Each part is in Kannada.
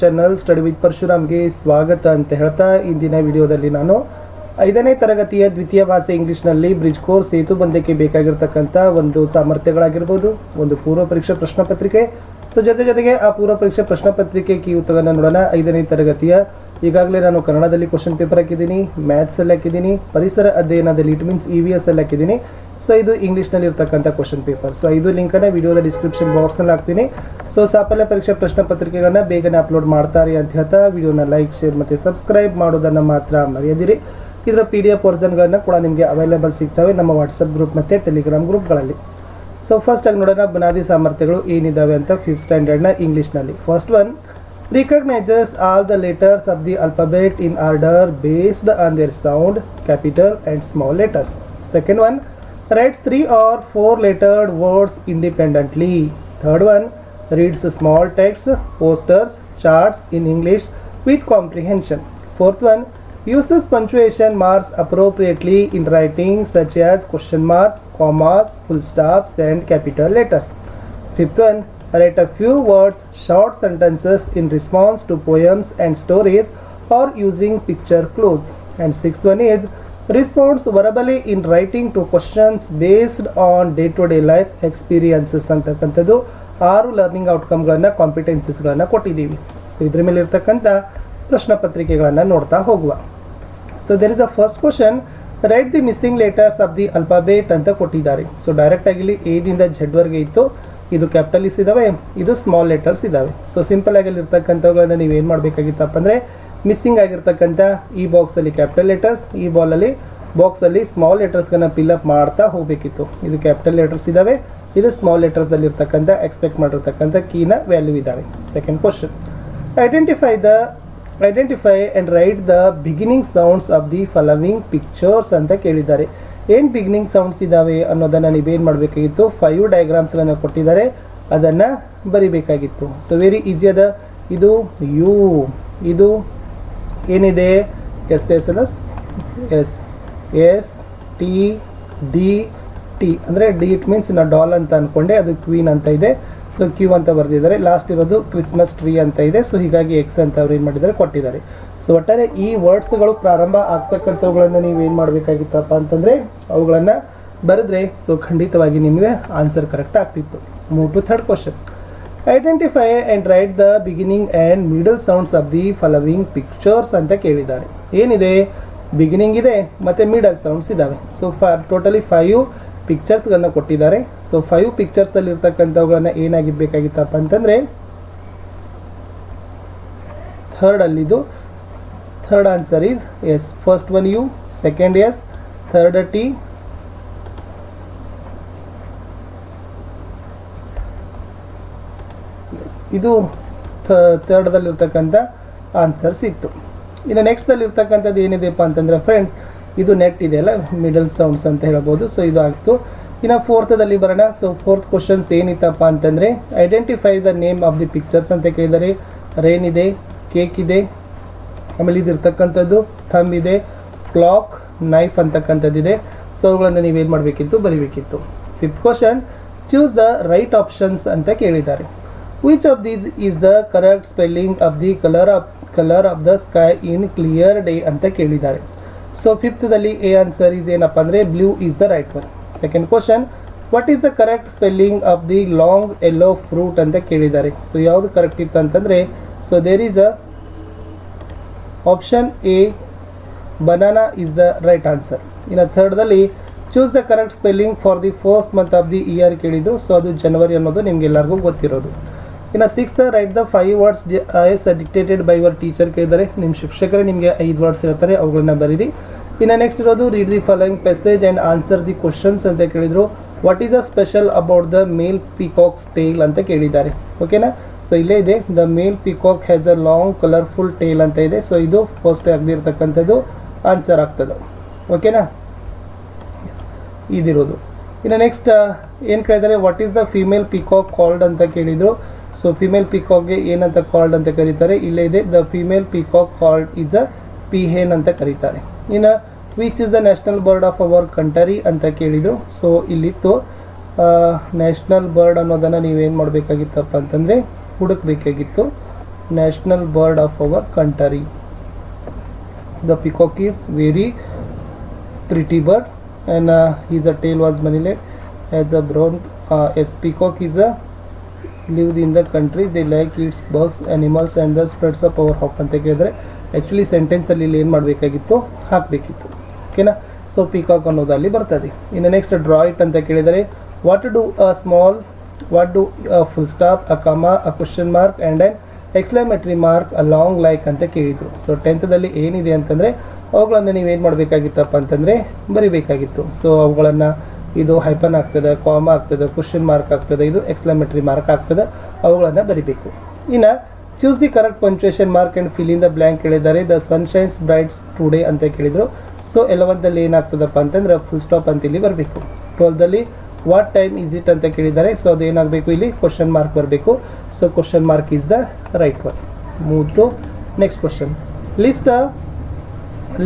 ಚಾನಲ್ ಸ್ಟಡಿ ವಿತ್ ಪರಶುರಾಮ್ಗೆ ಸ್ವಾಗತ ಅಂತ ಹೇಳ್ತಾ ಇಂದಿನ ವಿಡಿಯೋದಲ್ಲಿ ನಾನು ಐದನೇ ತರಗತಿಯ ದ್ವಿತೀಯ ಭಾಷೆ ಇಂಗ್ಲಿಷ್ನಲ್ಲಿ ಬ್ರಿಡ್ಜ್ ಕೋರ್ಸ್ ಸೇತು ಬಂದಕ್ಕೆ ಬೇಕಾಗಿರ್ತಕ್ಕಂಥ ಒಂದು ಸಾಮರ್ಥ್ಯಗಳಾಗಿರ್ಬೋದು, ಒಂದು ಪೂರ್ವ ಪರೀಕ್ಷಾ ಪ್ರಶ್ನೆ ಪತ್ರಿಕೆ. ಸೊ ಜೊತೆ ಜೊತೆಗೆ ಆ ಪೂರ್ವ ಪರೀಕ್ಷಾ ಪ್ರಶ್ನೆ ಪತ್ರಿಕೆ ಕೀ ಉತ್ತರವನ್ನು ನೋಡೋಣ. ಐದನೇ ತರಗತಿಯ ಈಗಾಗಲೇ ನಾನು ಕನ್ನಡದಲ್ಲಿ ಕ್ವಶನ್ ಪೇಪರ್ ಹಾಕಿದ್ದೀನಿ ಮ್ಯಾಥ್ಸಲ್ಲಿ ಹಾಕಿದ್ದೀನಿ, ಪರಿಸರ ಅಧ್ಯಯನದಲ್ಲಿ it means E V S ಅಲ್ಲಿ ಹಾಕಿದ್ದೀನಿ. ಸೊ ಇದು ಇಂಗ್ಲೀಷ್ನಲ್ಲಿ ಇರ್ತಕ್ಕಂಥ ಕ್ವಶನ್ ಪೇಪರ್ ಸೊ ಇದು ಲಿಂಕನ್ನು ವಿಡಿಯೋದ ಡಿಸ್ಕ್ರಿಪ್ಷನ್ ಬಾಕ್ಸ್ನಲ್ಲಿ ಹಾಕ್ತೀನಿ. ಸೊ ಸಾಫಲ್ಯ ಪರೀಕ್ಷಾ ಪ್ರಶ್ನೆ ಪತ್ರಿಕೆಗಳನ್ನ ಬೇಗನೆ ಅಪ್ಲೋಡ್ ಮಾಡ್ತಾರೆ ಅಂತ ಹೇಳ್ತಾ ವಿಡಿಯೋನ ಲೈಕ್ ಶೇರ್ ಮತ್ತು ಸಬ್ಸ್ಕ್ರೈಬ್ ಮಾಡೋದನ್ನು ಮಾತ್ರ ಮರೆಯದಿರಿ. ಇದರ ಪಿ ಡಿ ಎಫ್ ವರ್ಜನ್ಗಳನ್ನ ಕೂಡ ನಿಮಗೆ ಅವೈಲೇಬಲ್ ಸಿಗ್ತವೆ ನಮ್ಮ ವಾಟ್ಸಪ್ ಗ್ರೂಪ್ ಮತ್ತು ಟೆಲಿಗ್ರಾಮ್ ಗ್ರೂಪ್ಗಳಲ್ಲಿ ಸೊ ಫಸ್ಟ್ ಆಗಿ ನೋಡೋಣ ಬುನಾದಿ ಸಾಮರ್ಥ್ಯಗಳು ಏನಿದಾವೆ ಅಂತ ಫಿಫ್ತ್ ಸ್ಟ್ಯಾಂಡರ್ಡ್ನ ಇಂಗ್ಲೀಷ್ನಲ್ಲಿ first one recognises all the letters of the alphabet in order based on their sound capital and small letters second one writes three or four lettered words independently. Third one reads small text, posters, charts in English with comprehension. Fourth one uses punctuation marks appropriately in writing such as question marks, commas, full stops and capital letters. Fifth one write a few words, short sentences in response to poems and stories or using picture clues. And sixth one is responds verbally in writing to questions based on day to day life experiences ಅಂತಕ್ಕಂಥದ್ದು ಆರು ಲರ್ನಿಂಗ್ ಔಟ್ಕಮ್ಗಳನ್ನು ಕಾಂಪಿಟೆನ್ಸಸ್ಗಳನ್ನು ಕೊಟ್ಟಿದ್ದೀವಿ. ಸೊ ಇದ್ರ ಮೇಲೆ ಇರ್ತಕ್ಕಂಥ ಪ್ರಶ್ನ ಪತ್ರಿಕೆಗಳನ್ನು ನೋಡ್ತಾ ಹೋಗುವ. So there is a first question write the missing letters of the alphabet ಅಂತ ಕೊಟ್ಟಿದ್ದಾರೆ. ಸೊ ಡೈರೆಕ್ಟ್ ಆಗಿ ಇಲ್ಲಿ ಎದಿಂದ ಜೆಡ್ವರೆಗೆ ಇತ್ತು. ಇದು ಕ್ಯಾಪಿಟಲಿಸ್ ಇದಾವೆ. ಇದು ಸ್ಮಾಲ್ ಲೆಟರ್ಸ್ ಇದಾವೆ. ಸೊ ಸಿಂಪಲ್ ಆಗಿ ಇರ್ತಕ್ಕಂಥವುಗಳನ್ನ ನೀವು ಏನು ಮಾಡಬೇಕಾಗಿತ್ತಪ್ಪ ಅಂದರೆ ಮಿಸ್ಸಿಂಗ್ ಆಗಿರ್ತಕ್ಕಂಥ ಈ ಬಾಕ್ಸಲ್ಲಿ ಕ್ಯಾಪಿಟಲ್ ಲೆಟರ್ಸ್ ಈ ಬಾಲಲ್ಲಿ ಬಾಕ್ಸಲ್ಲಿ ಸ್ಮಾಲ್ ಲೆಟರ್ಸ್ಗಳನ್ನ ಫಿಲ್ಅಪ್ ಮಾಡ್ತಾ ಹೋಗಬೇಕಿತ್ತು. ಇದು ಕ್ಯಾಪಿಟಲ್ ಲೆಟರ್ಸ್ ಇದಾವೆ. ಇದು ಸ್ಮಾಲ್ ಲೆಟರ್ಸ್ದಲ್ಲಿ ಇರ್ತಕ್ಕಂಥ ಎಕ್ಸ್ಪೆಕ್ಟ್ ಮಾಡಿರ್ತಕ್ಕಂಥ ಕೀನ ವ್ಯಾಲ್ಯೂ ಇದ್ದಾವೆ second question identify the identify and write the beginning sounds of the following pictures ಅಂತ ಕೇಳಿದ್ದಾರೆ. ಏನು ಬಿಗಿನಿಂಗ್ ಸೌಂಡ್ಸ್ ಇದ್ದಾವೆ ಅನ್ನೋದನ್ನು ನೀವೇನು ಮಾಡಬೇಕಾಗಿತ್ತು? ಫೈವ್ ಡಯಾಗ್ರಾಮ್ಸ್ಗಳನ್ನು ಕೊಟ್ಟಿದ್ದಾರೆ. ಅದನ್ನು ಬರಿಬೇಕಾಗಿತ್ತು. ಸೊ ವೆರಿ ಈಸಿ ಅದ. ಇದು ಯು ಇದು ಏನಿದೆ? S S, L, S S S, T, D, T. ಅಂದರೆ ಡಿ ಇಟ್ ಮೀನ್ಸ್ ನಾ ಡಾಲ್ ಅಂತ ಅಂದ್ಕೊಂಡೆ ಅದು ಕ್ವೀನ್ ಅಂತ ಇದೆ. ಸೊ ಕ್ಯೂ ಅಂತ ಬರೆದಿದ್ದಾರೆ. ಲಾಸ್ಟ್ ಇರೋದು ಕ್ರಿಸ್ಮಸ್ ಟ್ರೀ ಅಂತ ಇದೆ. ಸೊ ಹೀಗಾಗಿ ಎಕ್ಸ್ ಅಂತ ಅವ್ರು ಏನು ಮಾಡಿದ್ದಾರೆ? ಕೊಟ್ಟಿದ್ದಾರೆ. ಸೊ ಒಟ್ಟಾರೆ ಈ ವರ್ಡ್ಸ್ಗಳು ಪ್ರಾರಂಭ ಆಗ್ತಕ್ಕಂಥವುಗಳನ್ನು ನೀವು ಏನು ಮಾಡಬೇಕಾಗಿತ್ತಪ್ಪ ಅಂತಂದರೆ, ಅವುಗಳನ್ನು ಬರೆದ್ರೆ ಸೊ ಖಂಡಿತವಾಗಿ ನಿಮಗೆ ಆನ್ಸರ್ ಕರೆಕ್ಟ್ ಆಗ್ತಿತ್ತು. ಮೂರು to third question identify and write the beginning and middle sounds of the following pictures ಅಂತ ಕೇಳಿದ್ದಾರೆ. ಏನಿದೆ? ಬಿಗಿನಿಂಗ್ ಇದೆ, ಮತ್ತು ಮಿಡಲ್ ಸೌಂಡ್ಸ್ ಇದ್ದಾವೆ. ಸೊ ಫಾರ್ ಟೋಟಲಿ ಫೈವ್ ಪಿಕ್ಚರ್ಸ್ಗಳನ್ನ ಕೊಟ್ಟಿದ್ದಾರೆ. ಸೊ ಫೈವ್ ಪಿಕ್ಚರ್ಸಲ್ಲಿ ಇರ್ತಕ್ಕಂಥವುಗಳನ್ನ ಏನಾಗಿರ್ಬೇಕಾಗಿತ್ತಪ್ಪ ಅಂತಂದರೆ ಥರ್ಡ್ ಅಲ್ಲಿದು. Third answer is S first one U second S third T ಇದು ಥರ್ಡ್ದಲ್ಲಿರ್ತಕ್ಕಂಥ ಆನ್ಸರ್ ಸಿಕ್ತು ಇನ್ನು ನೆಕ್ಸ್ಟಲ್ಲಿ ಇರ್ತಕ್ಕಂಥದ್ದು ಏನಿದೆಯಪ್ಪ ಅಂತಂದರೆ ಫ್ರೆಂಡ್ಸ್ ಇದು ನೆಟ್ ಇದೆಯಲ್ಲ ಮಿಡಲ್ ಸೌಂಡ್ಸ್ ಅಂತ ಹೇಳ್ಬೋದು. ಸೊ ಇದು ಆಗ್ತು ಇನ್ನು ಫೋರ್ತದಲ್ಲಿ ಬರೋಣ. ಸೊ ಫೋರ್ತ್ ಕ್ವಶನ್ಸ್ ಏನಿತ್ತಪ್ಪ ಅಂತಂದರೆ identify the name of the pictures ಅಂತ ಕೇಳಿದರೆ ರೇನ್ ಇದೆ ಕೇಕ್ ಇದೆ, ಆಮೇಲೆ ಇದಿರ್ತಕ್ಕಂಥದ್ದು ಥಂಬ್ ಇದೆ ಕ್ಲಾಕ್ ನೈಫ್ ಅಂತಕ್ಕಂಥದ್ದಿದೆ. ಸೊ ಅವುಗಳನ್ನು ನೀವೇನು ಮಾಡಬೇಕಿತ್ತು? ಬರಿಬೇಕಿತ್ತು. Fifth question choose the right options ಅಂತ ಕೇಳಿದ್ದಾರೆ. Which of these is the correct spelling of the color of colour of the sky in clear day ಅಂತ ಕೇಳಿದ್ದಾರೆ. ಸೊ ಫಿಫ್ತ್ದಲ್ಲಿ ಎ ಆನ್ಸರ್ ಈಸ್ ಏನಪ್ಪ ಅಂದರೆ blue is the right one second question what is the correct spelling of the long yellow fruit ಅಂತ ಕೇಳಿದ್ದಾರೆ. ಸೊ ಯಾವುದು ಕರೆಕ್ಟ್ ಇತ್ತು ಅಂತಂದರೆ so there is a option A banana is the right answer ಇನ್ನು ಥರ್ಡ್ದಲ್ಲಿ choose the correct spelling for the first month of the year ಕೇಳಿದ್ದು. ಸೊ ಅದು ಜನವರಿ ಅನ್ನೋದು ನಿಮ್ಗೆ ಎಲ್ಲರಿಗೂ ಗೊತ್ತಿರೋದು. ಇನ್ನು sixth write the five words as dictated by your teacher ಕೇಳಿದರೆ ನಿಮ್ಮ ಶಿಕ್ಷಕರೇ ನಿಮಗೆ ಐದು ವರ್ಡ್ಸ್ ಇರ್ತಾರೆ ಅವುಗಳನ್ನ ಬರೀರಿ. ಇನ್ನು ನೆಕ್ಸ್ಟ್ ಇರೋದು read the following message and answer the questions ಅಂತ ಕೇಳಿದರು. What is a special about the male peacock's tail ಅಂತ ಕೇಳಿದ್ದಾರೆ. ಓಕೆನಾ ಸೊ ಇಲ್ಲೇ ಇದೆ the male peacock has a long colourful tail ಅಂತ ಇದೆ. ಸೊ ಇದು ಫಸ್ಟ್ ಆಗದಿರ್ತಕ್ಕಂಥದ್ದು ಆನ್ಸರ್ ಆಗ್ತದೆ. ಓಕೆನಾ ಇದಿರೋದು. ಇನ್ನು ನೆಕ್ಸ್ಟ್ ಏನು ಕೇಳಿದರೆ what is the female peacock called ಅಂತ ಕೇಳಿದರು. ಸೊ ಫಿಮೇಲ್ ಪಿಕಾಕ್ಗೆ ಏನಂತ ಕಾಲ್ಡ್ ಅಂತ ಕರೀತಾರೆ. ಇಲ್ಲೇ ಇದೆ the female peacock called is a peahen ಅಂತ ಕರೀತಾರೆ. ಇನ್ನು which is the national bird of our country ಅಂತ ಕೇಳಿದರು. ಸೊ ಇಲ್ಲಿತ್ತು ನ್ಯಾಷನಲ್ ಬರ್ಡ್ ಅನ್ನೋದನ್ನು ನೀವೇನು ಮಾಡಬೇಕಾಗಿತ್ತಪ್ಪ ಅಂತಂದರೆ, ಹುಡುಕಬೇಕಾಗಿತ್ತು. National bird of our country the peacock is very pretty bird and is a tail was mainly as a brown as peacock is peacock is in the country the like it's like animals and the spreads of our hawk ಅಂತ ಕೇಳಿದ್ರೆ ಆ್ಯಕ್ಚುಲಿ ಸೆಂಟೆನ್ಸಲ್ಲಿ ಇಲ್ಲಿ ಏನು ಮಾಡಬೇಕಾಗಿತ್ತು? ಹಾಕಬೇಕಿತ್ತು. ಓಕೆನಾ ಸೊ ಪಿಕಾಕ್ ಅನ್ನೋದು ಅಲ್ಲಿ ಬರ್ತದೆ. ಇನ್ನು ನೆಕ್ಸ್ಟ್ ಡ್ರಾ ಇಟ್ ಅಂತ ಕೇಳಿದರೆ what do a small what do full stop a comma a question mark and an exclamatory mark a long like ಅಂತ ಕೇಳಿದರು. ಸೊ ಟೆಂತ್ದಲ್ಲಿ ಏನಿದೆ ಅಂತಂದರೆ, ಅವುಗಳನ್ನು ನೀವೇನು ಮಾಡಬೇಕಾಗಿತ್ತಪ್ಪ ಅಂತಂದರೆ, ಬರಿಬೇಕಾಗಿತ್ತು. ಸೊ ಅವುಗಳನ್ನು ಇದು ಹೈಪನ್ ಆಗ್ತದೆ ಕಾಮ ಆಗ್ತದೆ ಕ್ವಶನ್ ಮಾರ್ಕ್ ಆಗ್ತದೆ, ಇದು ಎಕ್ಸ್ಕ್ಲಮೇಟ್ರಿ ಮಾರ್ಕ್ ಆಗ್ತದೆ, ಅವುಗಳನ್ನು ಬರಿಬೇಕು. ಇನ್ನು choose the correct punctuation mark and fill in the blank ಹೇಳಿದ್ದಾರೆ. The sun shines bright today ಅಂತ ಕೇಳಿದರು. ಸೊ ಎಲೆವೆಂತಲ್ಲಿ ಏನಾಗ್ತದಪ್ಪ ಅಂತಂದ್ರೆ ಫುಲ್ ಸ್ಟಾಪ್ ಅಂತ ಇಲ್ಲಿ ಬರಬೇಕು. ಟ್ವೆಲ್ದಲ್ಲಿ ವಾಟ್ ಟೈಮ್ ಈಸ್ ಇಟ್ ಅಂತ ಕೇಳಿದ್ದಾರೆ. ಸೊ ಅದು ಏನಾಗಬೇಕು ಇಲ್ಲಿ? ಕ್ವಶನ್ ಮಾರ್ಕ್ ಬರಬೇಕು. So question mark is the right one move to next question list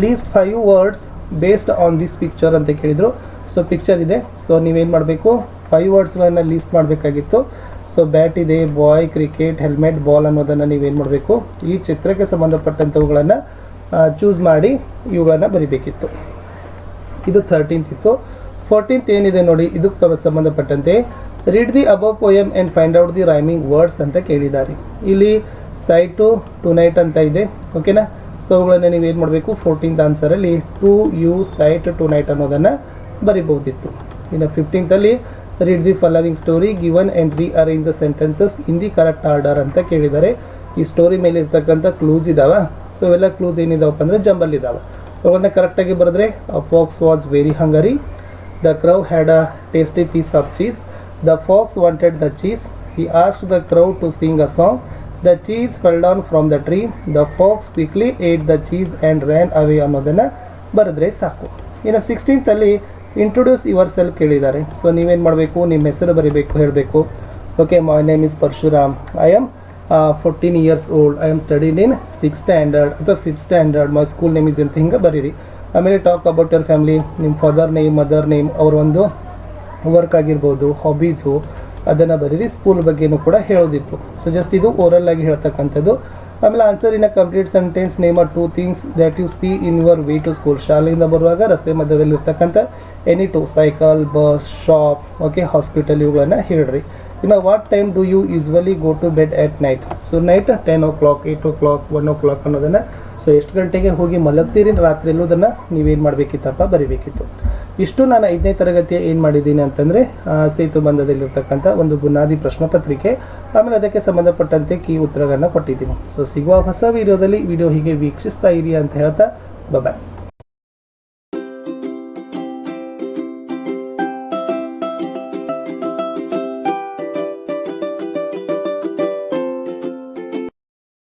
least five words based on this picture ಅಂತ ಕೇಳಿದರು. ಸೊ ಪಿಕ್ಚರ್ ಇದೆ. ಸೊ ನೀವೇನು ಮಾಡಬೇಕು? ಫೈವ್ ವರ್ಡ್ಸ್ಗಳನ್ನು ಲೀಸ್ಟ್ ಮಾಡಬೇಕಾಗಿತ್ತು. ಸೊ ಬ್ಯಾಟ್ ಇದೆ ಬಾಯ್ ಕ್ರಿಕೆಟ್ ಹೆಲ್ಮೆಟ್ ಬಾಲ್ ಅನ್ನೋದನ್ನು ನೀವೇನು ಮಾಡಬೇಕು? ಈ ಚಿತ್ರಕ್ಕೆ ಸಂಬಂಧಪಟ್ಟಂಥವುಗಳನ್ನು ಚೂಸ್ ಮಾಡಿ ಇವುಗಳನ್ನು ಬರಿಬೇಕಿತ್ತು. ಇದು ಥರ್ಟೀನ್ತ್ ಇತ್ತು. ಫೋರ್ಟೀನ್ತ್ ಏನಿದೆ ನೋಡಿ, ಇದಕ್ಕೆ ಸಂಬಂಧಪಟ್ಟಂತೆ. Read the above poem and find out the rhyming words ಅಂತ ಕೇಳಿದ್ದಾರೆ ಇಲ್ಲಿ ಸೈಟು ಟು ನೈಟ್ ಅಂತ ಇದೆ. ಓಕೆನಾ ಸೊ ಅವುಗಳನ್ನು ನೀವೇನು ಮಾಡಬೇಕು? Fourteenth ಆನ್ಸರಲ್ಲಿ to you sight to night ಅನ್ನೋದನ್ನು ಬರಿಬಹುದಿತ್ತು. ಇನ್ನು ಫಿಫ್ಟೀನ್ತಲ್ಲಿ read the following story given and rearrange the sentences in the correct order ಅಂತ ಕೇಳಿದ್ದಾರೆ ಈ ಸ್ಟೋರಿ ಮೇಲೆ ಇರ್ತಕ್ಕಂಥ ಕ್ಲೂಸ್ ಇದಾವೆ. ಸೊ ಇವೆಲ್ಲ ಕ್ಲೂಸ್ ಏನಿದಾವಪ್ಪ ಅಂದರೆ ಜಂಬಲ್ ಇದಾವೆ. ಅವುಗಳನ್ನ ಕರೆಕ್ಟಾಗಿ ಬರೆದ್ರೆ fox was very hungry the crow had a tasty piece of cheese the fox wanted the cheese he asked the crow to sing a song the cheese fell down from the tree the fox quickly ate the cheese and ran away ಅನ್ನೋದನ್ನು ಬರೆದ್ರೆ ಸಾಕು. ಇನ್ನು ಸಿಕ್ಸ್ಟೀನ್ತಲ್ಲಿ ಇಂಟ್ರೊಡ್ಯೂಸ್ ಯುವರ್ ಸೆಲ್ಫ್ ಕೇಳಿದ್ದಾರೆ. ಸೊ ನೀವೇನು ಮಾಡಬೇಕು? ನಿಮ್ಮ ಹೆಸರು ಬರೀಬೇಕು, ಹೇಳಬೇಕು. Okay my name is Parashuram I am fourteen years old I am studied in six standard ಅಥವಾ fifth standard my school name is ಅಂತ ಹಿಂಗೆ ಬರೀರಿ. ಆಮೇಲೆ ಟಾಕ್ ಅಬೌಟ್ ಯರ್ ಫ್ಯಾಮಿಲಿ ನಿಮ್ಮ ಫಾದರ್ ನೇಮ್ ಮದರ್ ನೇಮ್ ಅವ್ರ ಒಂದು ವರ್ಕ್ ಆಗಿರ್ಬೋದು ಹಾಬೀಸು ಅದನ್ನು ಬರೀರಿ. ಸ್ಕೂಲ್ ಬಗ್ಗೆನೂ ಕೂಡ ಹೇಳೋದಿತ್ತು. ಸೊ ಜಸ್ಟ್ ಇದು ಓರಲ್ ಆಗಿ ಹೇಳ್ತಕ್ಕಂಥದ್ದು. ಆಮೇಲೆ answer in a complete sentence name are two things that you see in your way to school ಶಾಲೆಯಿಂದ ಬರುವಾಗ, ರಸ್ತೆ ಮಧ್ಯದಲ್ಲಿ ಇರ್ತಕ್ಕಂಥ any two cycle bus shop okay hospital ಇವುಗಳನ್ನು ಹೇಳ್ರಿ ಇನ್ನು what time do you usually go to bed at night so night ten o'clock eight o'clock one o'clock ಅನ್ನೋದನ್ನು ಸೊ ಎಷ್ಟು ಗಂಟೆಗೆ ಹೋಗಿ ಮಲಗ್ತೀರಿ, ರಾತ್ರಿ ಎಲ್ಲೋದನ್ನು ನೀವೇನು ಮಾಡಬೇಕಿತ್ತಪ್ಪ, ಬರಿಬೇಕಿತ್ತು. ಇಷ್ಟು ನಾನು ಐದನೇ ತರಗತಿಯ ಏನು ಮಾಡಿದ್ದೀನಿ ಅಂತಂದರೆ ಸೇತು ಬಂಧದಲ್ಲಿರ್ತಕ್ಕಂಥ ಒಂದು ಬುನಾದಿ ಪ್ರಶ್ನೆ ಪತ್ರಿಕೆ, ಆಮೇಲೆ ಅದಕ್ಕೆ ಸಂಬಂಧಪಟ್ಟಂತೆ ಕೀ ಉತ್ತರಗಳನ್ನು ಕೊಟ್ಟಿದ್ದೀನಿ. ಸೊ ಸಿಗುವ ಹೊಸ ವಿಡಿಯೋದಲ್ಲಿ ವಿಡಿಯೋ ಹೀಗೆ ವೀಕ್ಷಿಸ್ತಾ ಇರಿ ಅಂತ ಹೇಳ್ತಾ ಬಾಯ್